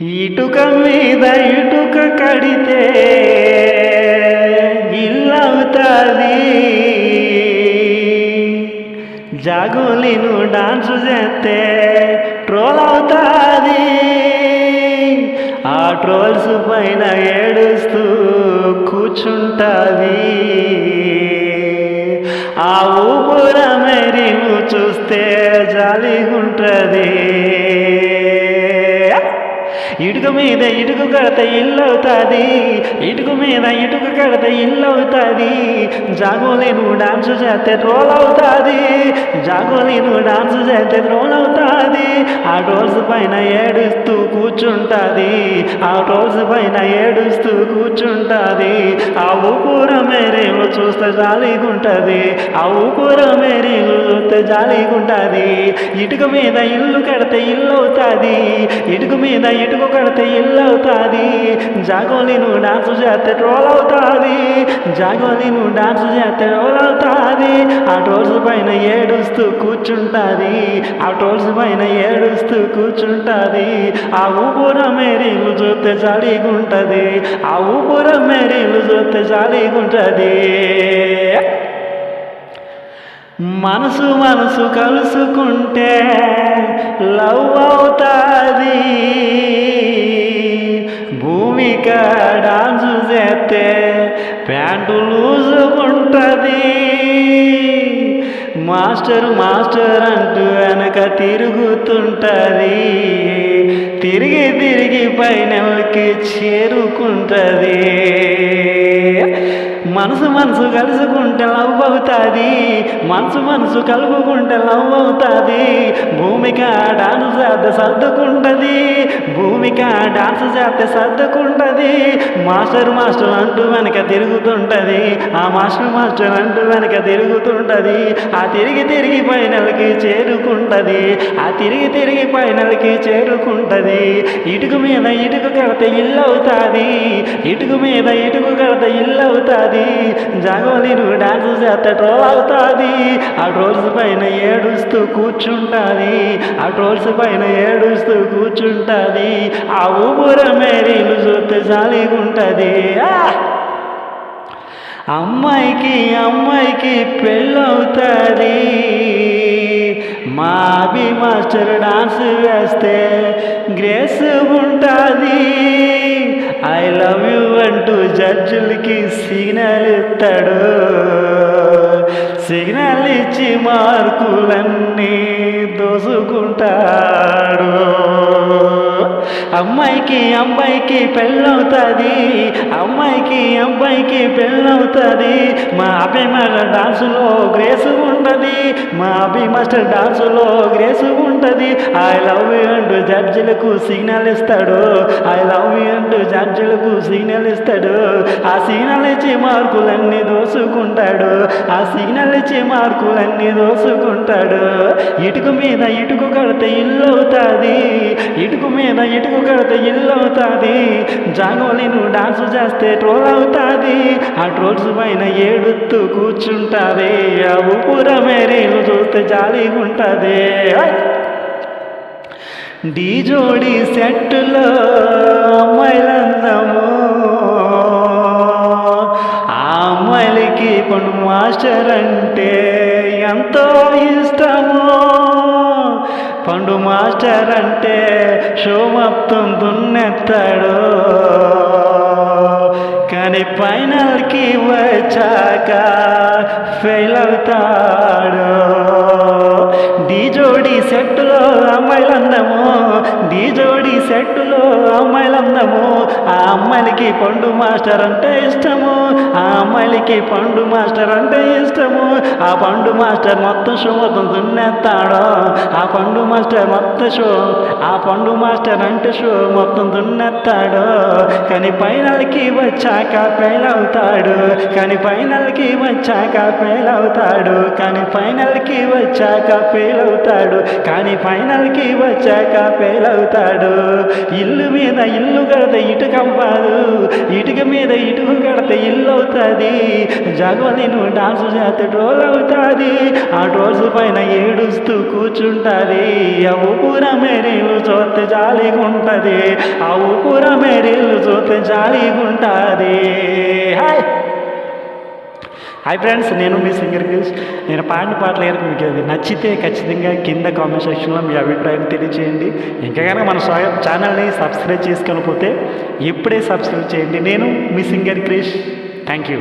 ఇటుక మీద ఇటుక కడితే ఇల్లవుతుంది జాగోలిను డాన్స్ చేస్తే ట్రోల్ అవుతుంది ఆ ట్రోల్స్ పైన ఏడుస్తూ కూర్చుంటుంది. ఆ ఊపుర మేరీ చూస్తే జాలిగుంటుంది. ఇటుక మీద ఇటుకు కడితే ఇల్లు అవుతుంది ఇటుక మీద ఇటుకు కడితే ఇల్లు అవుతుంది జాగోలేను డాన్స్ చేస్తే ట్రోల్ అవుతుంది జాగోలేను డాన్స్ చేస్తే ట్రోల్ అవుతుంది ఆ ట్రోల్స్ పైన ఏడుస్తూ కూర్చుంటుంది. ఆ ట్రోల్స్ పైన ఏడుస్తూ కూర్చుంటుంది. ఆ ఊపూర మేరే చూస్తే జాలిగుంటుంది. ఆ కూర మేరీ చూస్తే జాలిగుంటుంది. ఇటుక మీద ఇల్లు కడితే ఇల్లు అవుతుంది ఇటుక మీద ఇటుక కడితే ఇల్లు అవుతుంది జాగోలిను డాన్స్ చేస్తే ట్రోల్ అవుతుంది జాగోలిను డాన్స్ చేస్తే ట్రోల్ అవుతుంది ఆ టోల్స్ పైన ఏడుస్తూ కూర్చుంటుంది. ఆ టోల్స్ పైన ఏడుస్తూ కూర్చుంటుంది. ఆ ఊపుర మేరీలు చూస్తే జాలిగుంటుంది. ఆ ఊపుర మేరీలు చూస్తే జాలిగుంటుంది. మనసు మనసు కలుసుకుంటే లవ్ అవుతుంది. భూమిక డాన్స్ చేస్తే ప్యాంటు లూజుకుంటుంది మాస్టర్ మాస్టర్ అంటూ వెనక తిరుగుతుంటుంది. తిరిగి తిరిగి పైనకి చేరుకుంటుంది. మనసు మనసు కలుసుకుంటే లవ్ అవుతుంది. మనసు మనసు కలుపుకుంటే లవ్ అవుతుంది. భూమిక డాన్స్ చేస్తే సర్దుకుంటుంది. భూమిక డాన్స్ చేస్తే సర్దుకుంటుంది. మాస్టర్ మాస్టర్ అంటూ వెనక తిరుగుతుంటుంది. ఆ మాస్టర్ మాస్టర్ అంటూ వెనక తిరుగుతుంటుంది. ఆ తిరిగి తిరిగి పైనలకి చేరుకుంటుంది. ఆ తిరిగి తిరిగి పైనలకి చేరుకుంటుంది. ఇటుక మీద ఇటుకు కడితే ఇల్లు అవుతుంది. ఇటుక మీద ఇటుకు కడితే ఇల్లు అవుతుంది. జాగోలిను డాన్స్ చేస్తే ట్రోల్ అవుతుంది. ఆ ట్రోల్స్ పైన ఏడుస్తూ కూర్చుంటుంది. ఆ ట్రోల్స్ పైన ఏడుస్తూ కూర్చుంటుంది. ఆ ఊపుర మేరీలు చూస్తే జాలిగుంటుంది. ఆ! అమ్మాయికి అమ్మాయికి పెళ్ళవుతుంది. మా బి మాస్టర్ డాన్స్ వేస్తే గ్రేస్ ఉంటుంది. ఐ లవ్ యూ అంటూ జడ్జులకి సిగ్నల్ ఇస్తాడు. సిగ్నల్ ఇచ్చి మార్కులన్నీ దోసుకుంటాడు. అమ్మాయికి అబ్బాయికి పెళ్ళవుతుంది. అమ్మాయికి అబ్బాయికి పెళ్ళవుతుంది. మా అబ్బాయి మాస్టర్ డాన్సులో గ్రేస్ ఉంటుంది. మా అబ్బాయి మాస్టర్ డాన్సులో గ్రేస్ ఉంటుంది. ఐ లవ్ యూ అంటూ జడ్జిలకు సిగ్నల్ ఇస్తాడు. ఐ లవ్ యూ అంటూ జడ్జిలకు సిగ్నల్ ఇస్తాడు. ఆ సిగ్నల్ ఇచ్చి మార్కులన్నీ దోసుకుంటాడు ఆ సిగ్నల్ ఇచ్చే మార్కులన్నీ దోసుకుంటాడు ఇటుకు మీద ఇటుకు కడితే ఇల్లు అవుతుంది. ఇటుకు మీద ఇటుకు కడితే ఇల్లు అవుతుంది. జాగోలిను డాన్స్ చేస్తే ట్రోల్ అవుతుంది. ఆ ట్రోల్స్ పైన ఏడుతూ కూర్చుంటుంది. ఆ ఉపుర మేరీలు చూస్తే జాలీగా ఉంటుంది డీ జోడి సెట్టులో అమ్మాయిలందము పండు మాస్టర్ అంటే ఎంతో ఇష్టము. పండు మాస్టర్ అంటే షో మొత్తం దున్నెత్తాడు. కానీ ఫైనల్కి వచ్చాక ఫెయిల్ అవుతాడు. డీజోడి సెట్లో సెట్టులో చెట్టులో అమ్మాయిలు అమ్మాయిలందము. ఆ అమ్మాయిలకి పండు మాస్టర్ అంటే ఇష్టము. ఆ అమ్మాయిలకి పండు మాస్టర్ అంటే ఇష్టము. ఆ పండు మాస్టర్ మొత్తం షో మొత్తం దున్నేస్తాడు. ఆ పండు మాస్టర్ మొత్తం షో ఆ పండు మాస్టర్ అంటే షో మొత్తం దున్నేస్తాడు. కానీ ఫైనల్కి వచ్చాక ఫెయిల్ అవుతాడు. కానీ ఫైనల్కి వచ్చాక ఫెయిల్ అవుతాడు. కానీ ఫైనల్కి వచ్చాక ఫెయిల్ అవుతాడు. కానీ ఫైనల్కి వచ్చాక ఫెయిల్ అవుతాడు. ఇల్లు మీద ఇల్లు కడితే ఇటుక అవ్వదు. ఇటుక మీద ఇటుక కడితే ఇల్లు అవుతుంది. జగోలేను డాన్స్ చేస్తే ట్రోల్ అవుతుంది. ఆ ట్రోల్స్ పైన ఏడుస్తూ కూర్చుంటుంది. ఆ ఊపుర మేరీలు చూస్తే జాలిగుంటుంది ఆ ఊపుర మేరీలు చూస్తే జాలిగుంటుంది హాయ్! హాయ్ ఫ్రెండ్స్ నేను మీ సింగర్ క్రిష్ నేను పాడిన పాటలు కనుక మీకు అది నచ్చితే ఖచ్చితంగా కింద కామెంట్ సెక్షన్లో మీ అభిప్రాయం తెలియచేయండి. ఇంకా కనుక మన ఛానల్ని సబ్స్క్రైబ్ చేసుకోకపోతే ఇప్పుడే సబ్స్క్రైబ్ చేయండి. నేను మీ సింగర్ క్రిష్ థ్యాంక్ యూ